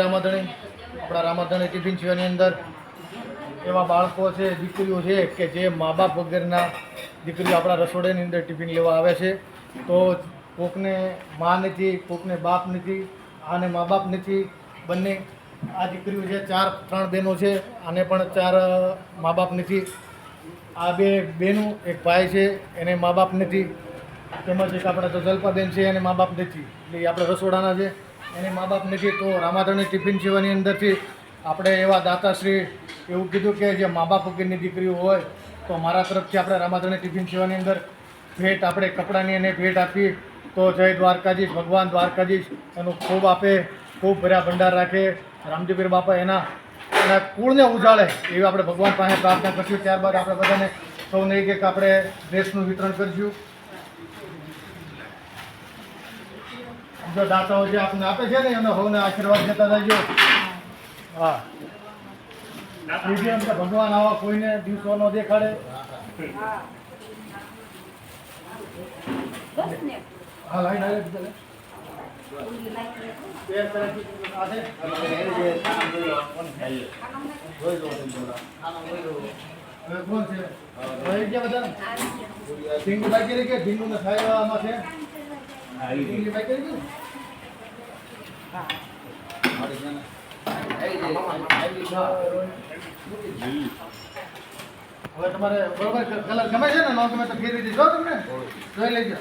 રામાધણી, આપણા રામાધણી ટિફિન શિવાની અંદર એવા બાળકો છે, દીકરીઓ છે કે જે મા બાપ વગરના દીકરીઓ આપણા રસોડાની અંદર ટિફિન લેવા આવે છે. તો કોકને મા નથી, કોકને બાપ નથી, આને મા બાપ નથી. બંને આ દીકરીઓ છે, ચાર, ત્રણ બહેનો છે, આને પણ ચાર મા બાપ નથી. આ બે બેનું એક ભાઈ છે, એને મા બાપ નથી. તેમજ એક આપણા જલ્પાબેન છે, એને મા બાપ નથી. એટલે એ આપણે રસોડાના છે. એને મા બાપ નથી, તો રામાધણી ટિફિન સેવાની અંદરથી આપણે એવા દાતાશ્રી એવું કીધું કે જે મા બાપ વગેરેની દીકરીઓ હોય, તો મારા તરફથી આપણે રામાધણી ટિફિન સેવાની અંદર ભેટ, આપણે કપડાની એને ભેટ આપી, તો જય દ્વારકાધીશ, ભગવાન દ્વારકાધીશ, એનું ખૂબ આપે, ખૂબ ભર્યા ભંડાર રાખે, રામજીપીર બાપા એના એના કુળને ઉજાળે, એવી આપણે ભગવાન પાસે પ્રાર્થના કરશું. ત્યારબાદ આપણે બધાને સૌને એક આપણે ડ્રેસનું વિતરણ કરીશું. જો દાતાઓ જે આપને આપે છે ને, એનો સૌને આશીર્વાદ દેતા રહેજો. હા. બીજી ભગવાન આવા કોઈને દિવસો ન દેખાડે. હા લાઈન આવે કોણ છે? બધા? બાકી રહી કે ઢીંગુ ને ખાવામાં છે ઢીંગલી બાકી રહી ગઈ ને? હવે તમારે બરોબર કલર ગમે છે ને? ન ગમે તો ફેરવી દીધો તમને. જોઈ લેજો.